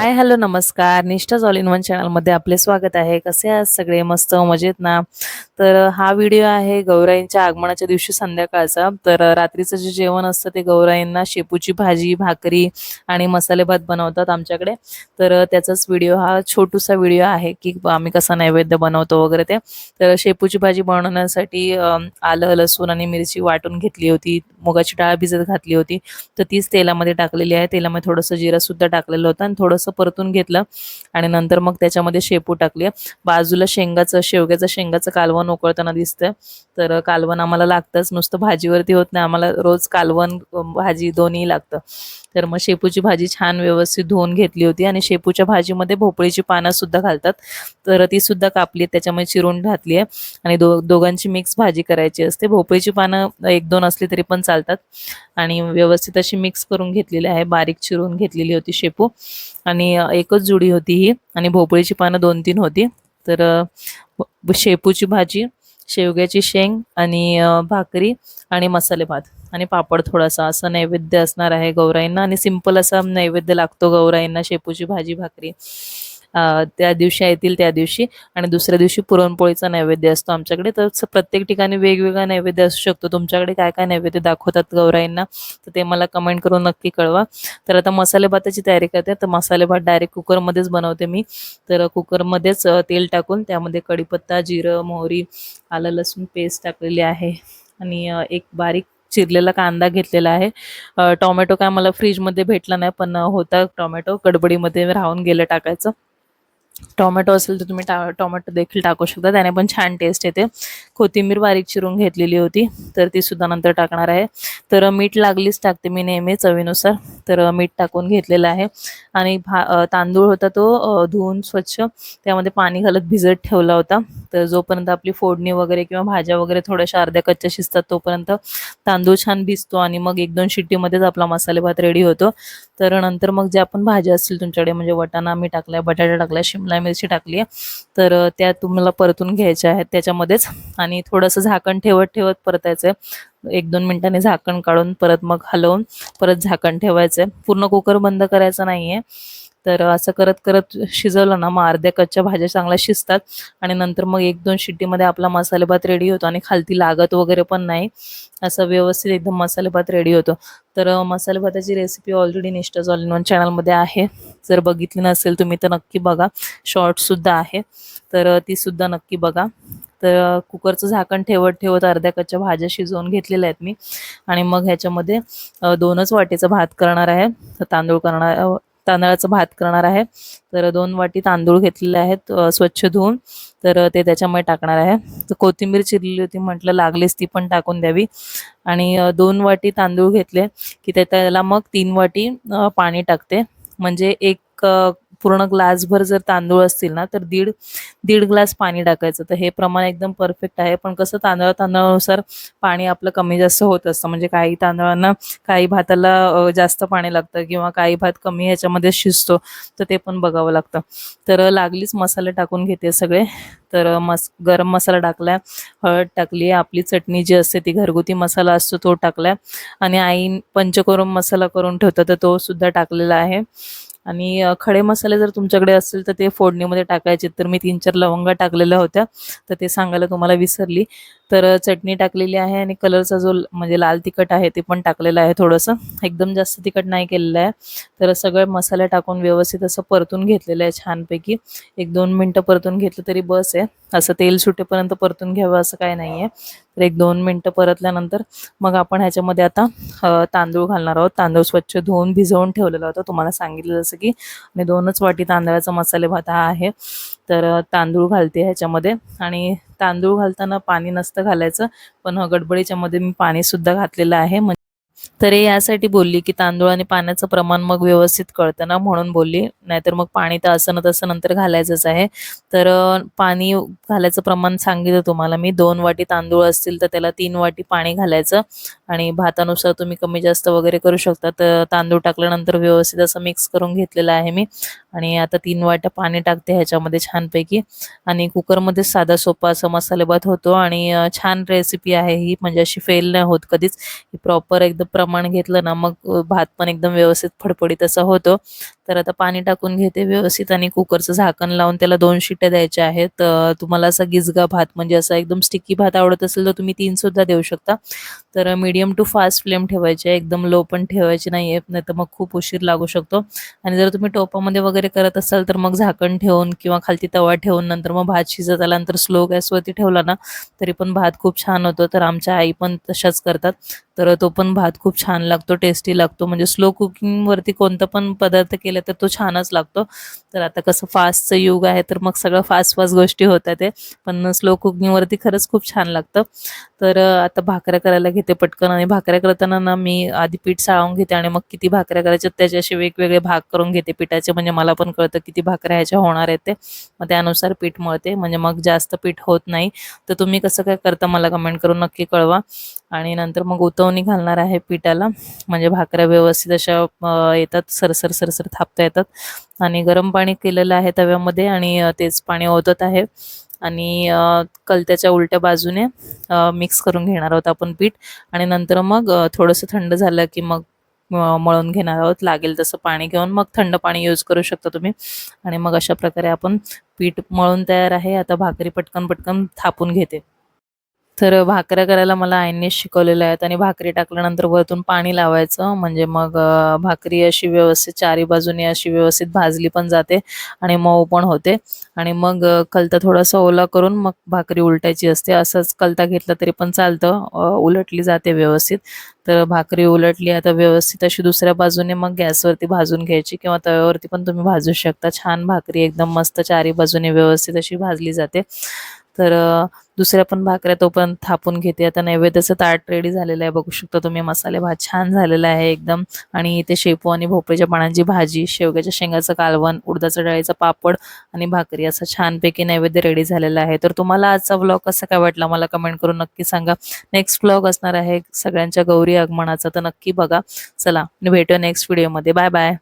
Hi hello नमस्कार. निष्ठा all in one चॅनलमध्ये आपले स्वागत आहे. कसे आहात सगळे? मस्त मजेत ना? तर हा व्हिडिओ आहे गौराईंच्या आगमनाच्या दिवशी संध्याकाळचा. तर रात्रीचं जे जेवण असतं ते गौराईंना शेपूची भाजी भाकरी आणि मसाले भात बनवतात आमच्याकडे. तर त्याचाच व्हिडिओ हा छोटूसा व्हिडिओ आहे की आम्ही कसा नैवेद्य बनवतो वगैरे ते. तर शेपूची भाजी बनवण्यासाठी आलं लसूण आणि मिरची वाटून घेतली होती. मुगाची डाळ भिजत घातली होती. तर तीच तेलामध्ये टाकलेली आहे. तेलामध्ये थोडंसं जिरासुद्धा टाकलेलं होतं आणि थोडंसं परतून घेतलं आणि नंतर मग त्याच्यामध्ये शेपू टाकली. बाजूला शेंगाचं शेवग्याचं शेंगाचं कालवण उकळताना दिसतंय. तर कालवण आम्हाला लागतंच नुसतं भाजीवरती होत नाही. आम्हाला रोज कालवण भाजी दोन्ही लागतं. तर मग शेपूची भाजी छान व्यवस्थित धुवून घेतली होती आणि शेपूच्या भाजीमध्ये भोपळीची पानं सुद्धा घालतात. तर ती सुद्धा कापली त्याच्यामध्ये चिरून घातली आहे आणि दो दोघांची मिक्स भाजी करायची असते. भोपळीची पानं एक दोन असली तरी पण चालतात आणि व्यवस्थित अशी मिक्स करून घेतलेली आहे. बारीक चिरून घेतलेली होती शेपू आणि एकच जुडी होती ही आणि भोपळीची पानं दोन तीन होती. तर शेपूची भाजी शेवग्याची शेंग आणि भाकरी आणि मसाले भात आणि पापड थोडासा. असं नैवेद्य असणार आहे गौराईंना आणि सिंपल असा नैवेद्य लागतो गौराईंना शेपूची भाजी भाकरी. त्या दिवशी येतील त्या दिवशी आणि दुसऱ्या दिवशी पुरणपोळीचा नैवेद्य असतो आमच्याकडे. तर प्रत्येक ठिकाणी वेगवेगळा नैवेद्य असू शकतो. तुमच्याकडे काय काय नैवेद्य दाखवतात गौराईंना? तर ते मला कमेंट करून नक्की कळवा. तर आता मसाले भाताची तयारी करते. तर मसाले भात डायरेक्ट कुकरमध्येच बनवते मी. तर कुकरमध्येच तेल टाकून त्यामध्ये कढीपत्ता जिरं मोहरी आलं लसूण पेस्ट टाकलेली आहे. आणि एक बारीक चिरलेला कांदा घेतलेला आहे. टोमॅटो काय मला फ्रीजमध्ये भेटला नाही पण होता टोमॅटो. गडबडीमध्ये राहून गेलं टाकायचं. टोमॅटो असेल तर तुम्ही टा टोमॅटो देखील टाकू शकता. त्याने पण छान टेस्ट येते. कोथिंबीर बारीक चिरून घेतलेली होती तर ती सुद्धा नंतर टाकणार आहे. तर मीठ लागलीच टाकते मी नेहमी चवीनुसार. तर मीठ टाकून घेतलेलं आहे. आणि भा तांदूळ होता तो धुवून स्वच्छ त्यामध्ये पाणी घालत भिजत ठेवला होता. तर जोपर्यंत आपली फोडणी वगैरे किंवा भाज्या वगैरे थोड्याशा अर्ध्या कच्च्या शिजतात तोपर्यंत तांदूळ छान भिजतो आणि मग एक दोन शिट्टीमध्येच आपला मसाले भात रेडी होतो. तर नंतर मग जे आपण भाज्या असतील तुमच्याकडे म्हणजे वटाणा मी टाकलाय बटाटा टाकलाय शिमला मिरची टाकली आहे तर त्या तुम्हाला परतून घ्यायच्या आहेत त्याच्यामध्येच. आणि आणि थोडंसं झाकण ठेवत ठेवत परतायचं आहे. एक दोन मिनिटांनी झाकण काढून परत मग हलवून परत झाकण ठेवायचं आहे. पूर्ण कुकर बंद करायचं नाही आहे तर असं करत करत शिजवलं ना मग अर्ध्या कच्च्या भाज्या चांगल्या शिजतात आणि नंतर मग एक दोन शिट्टीमध्ये आपला मसाले भात रेडी होतो आणि खालती लागत वगैरे पण नाही. असं व्यवस्थित एकदम मसाले भात रेडी होतो. तर मसालेभाताची मसाले भाताची recipe already Nishtha all in one चॅनलमध्ये आहे. जर बघितली नसेल तुम्ही तर नक्की बघा. शॉर्टसुद्धा आहे. तर तीसुद्धा ती सुद्धा नक्की बघा. तर कुकरचं झाकण ठेवत ठेवत अर्ध्या कच्च्या भाज्या शिजवून घेतलेल्या आहेत मी. आणि मग ह्याच्यामध्ये दोनच वाटीचा भात करणार आहे. तांदूळ करणार तांदळाचा भात करणार आहे. तर दोन वाटी तांदूळ घेतलेले आहेत स्वच्छ धुवून. तर ते त्याच्यामुळे टाकणार आहे. तर कोथिंबीर चिरलेली होती म्हटलं लागलीच ती पण टाकून द्यावी. आणि दोन वाटी तांदूळ घेतले की त्याला मग तीन वाटी पाणी टाकते. म्हणजे एक पूर्ण ग्लासभर जर तांदूळ असतील ना तर दीड दीड ग्लास पाणी टाकायचं. तर हे प्रमाण एकदम परफेक्ट आहे. पण कसं तांदळा तांदळानुसार पाणी आपलं कमी जास्त होत असतं. म्हणजे काही तांदळांना काही भाताला जास्त पाणी लागतं किंवा काही भात कमी ह्याच्यामध्ये शिजतो तर ते पण बघावं लागतं. तर लागलीच मसाले टाकून घेते सगळे. तर मस गरम मसाला टाकलाय हळद टाकली आपली चटणी जी असते ती घरगुती मसाला असतो तो टाकलाय. आणि आई पंचकोरम मसाला करून ठेवतो तर तो सुद्धा टाकलेला आहे. आणि खडे मसाले जर तुमच्याकडे असतील तर ते फोडणीमध्ये टाकायचे तर मी तीन चार लवंगा टाकलेल्या होत्या. तर ते सांगायला तुम्हाला विसरली. तर चटणी टाकलेली आहे आणि कलरचा जो ल- म्हणजे लाल तिखट आहे ते पण टाकलेलं आहे थोडंसं. एकदम जास्त तिखट नाही केलेलं आहे. तर सगळे मसाले टाकून व्यवस्थित असं परतून घेतलेलं आहे छानपैकी. एक दोन मिनटं परतून घेतलं तरी बस आहे. असं तेल सुटेपर्यंत परतून घ्यावं असं काय नाही आहे तर एक दोन मिनटं परतल्यानंतर मग आपण ह्याच्यामध्ये आता तांदूळ घालणार आहोत. तांदूळ स्वच्छ धुवून भिजवून ठेवलेला होता. तुम्हाला सांगितलं जसं की आणि दोनच वाटी तांदळाचा मसाले भात हा आहे. तर तांदूळ घालते ह्याच्यामध्ये. आणि तांदूळ घालताना पाणी नसतं घालायचं पण गडबडीच्यामध्ये मी पाणीसुद्धा घातलेलं आहे. म्हणजे तर यासाठी बोलली की तांदूळ आणि पाण्याचं प्रमाण मग व्यवस्थित कळतं ना म्हणून बोलली. नाहीतर मग पाणी तर असं ना तसं नंतर घालायचंच आहे. तर पाणी घालायचं प्रमाण सांगितलं तुम्हाला मी. दोन वाटी तांदूळ असतील तर त्याला तीन वाटी पाणी घालायचं. आणि भातानुसार तुम्ही कमी जास्त वगैरे करू शकता. तर तांदूळ टाकल्यानंतर व्यवस्थित असं मिक्स करून घेतलेलं आहे मी. आणि आता तीन वाट्या पाणी टाकते ह्याच्यामध्ये छानपैकी. आणि कुकरमध्ये साधा सोपा असा मसाले भात होतो आणि छान रेसिपी आहे ही म्हणजे अशी फेल नाही होत कधीच. प्रॉपर एकदम प्रमाण घेतलं ना मग भात पण एकदम व्यवस्थित फडफडीत असा होतो. तर आता पाणी टाकून घेते व्यवस्थित आणि कुकरचं झाकण लावून त्याला दोन शिट्ट्या द्यायच्या आहेत. तुम्हाला असा गिजगा भात म्हणजे असा एकदम स्टिकी भात आवडत असेल तर तुम्ही तीन सुद्धा देऊ शकता. तर मीडियम टू फास्ट फ्लेम ठेवायची आहे. एकदम लो पण ठेवायची नाही आहे नाही तर मग खूप उशीर लागू शकतो. आणि जर तुम्ही टोपामध्ये वगैरे करत असाल तर मग झाकण ठेवून किंवा खालती तवा ठेवून नंतर मग भात शिजत आल्यानंतर स्लो गॅसवरती ठेवला ना तरी पण भात खूप छान होतो. तर आमच्या आई पण तशाच करतात. तर तो पण भात खूप छान लागतो टेस्टी लागतो. म्हणजे स्लो कुकिंगवरती कोणता पण पदार्थ केला तर तो छानच लागतो. तर आता कसं फास्टचं युग आहे तर मग सगळं फास्ट फास्ट गोष्टी होतात ते. पण स्लो कुकिंगवरती खरंच खूप छान लागतं. तर आता भाकऱ्या करायला घेते पटकन आणि भाकऱ्या करताना ना मी आधी पीठ साळून घेते आणि मग किती भाकऱ्या करायच्या त्याच्याशी वेगवेगळे भाग करून घेते पिठाचे. म्हणजे मला पण कळतं किती भाकऱ्या ह्याच्या होणार आहेत ते. मग त्यानुसार पीठ मळते. म्हणजे मग जास्त पीठ होत नाही. तर तुम्ही कसं काय करता मला कमेंट करून नक्की कळवा. आणि नंतर मग उतवणी घालणार आहे पिठाला. म्हणजे भाकऱ्या व्यवस्थित अशा येतात सरसर सरसर थापता येतात. आणि गरम पाणी केलेलं आहे तव्यामध्ये आणि तेच पाणी ओतत आहे. आणि कलत्याच्या उलट्या बाजूने मिक्स करून घेणार आहोत आपण पीठ. आणि नंतर मग थोडंसं थंड झालं की मग मळून घेणार आहोत. लागेल तसं पाणी घेऊन मग थंड पाणी यूज करू शकता तुम्ही. आणि मग अशा प्रकारे आपण पीठ मळून तयार आहे. आता भाकरी पटकन पटकन थापून घेते. तर भाकऱ्या करायला मला आईनेच शिकवलेल्या आहेत आणि भाकरी टाकल्यानंतर वरतून पाणी लावायचं. म्हणजे मग भाकरी अशी व्यवस्थित चारी बाजूने अशी व्यवस्थित भाजली पण जाते आणि मऊ पण होते. आणि मग कलता थोडासा ओला करून मग भाकरी उलटायची असते. असंच कलता घेतला तरी पण चालतं. उलटली जाते व्यवस्थित. तर भाकरी उलटली आता व्यवस्थित अशी दुसऱ्या बाजूने मग गॅसवरती भाजून घ्यायची किंवा तव्यावरती पण तुम्ही भाजू शकता. छान भाकरी एकदम मस्त चारी बाजूने व्यवस्थित अशी भाजली जाते. तर दुसऱ्या पण भाकऱ्या तो पण थापून घेते. आता नैवेद्याचं ताट रेडी झालेलं आहे. बघू शकता तुम्ही मसाले भात छान झालेला आहे एकदम. आणि इथे शेपू आणि भोपळ्याच्या पानांची भाजी शेवग्याच्या शेंगाचं कालवण उडदाचं डाळीचा पापड आणि भाकरी असं छानपैकी नैवेद्य रेडी झालेला आहे. तर तुम्हाला आजचा व्लॉग कसा काय वाटला मला कमेंट करून नक्की सांगा. नेक्स्ट ब्लॉग असणार आहे सगळ्यांच्या गौरी आगमनाचा तर नक्की बघा. चला भेटूया नेक्स्ट व्हिडिओमध्ये बाय बाय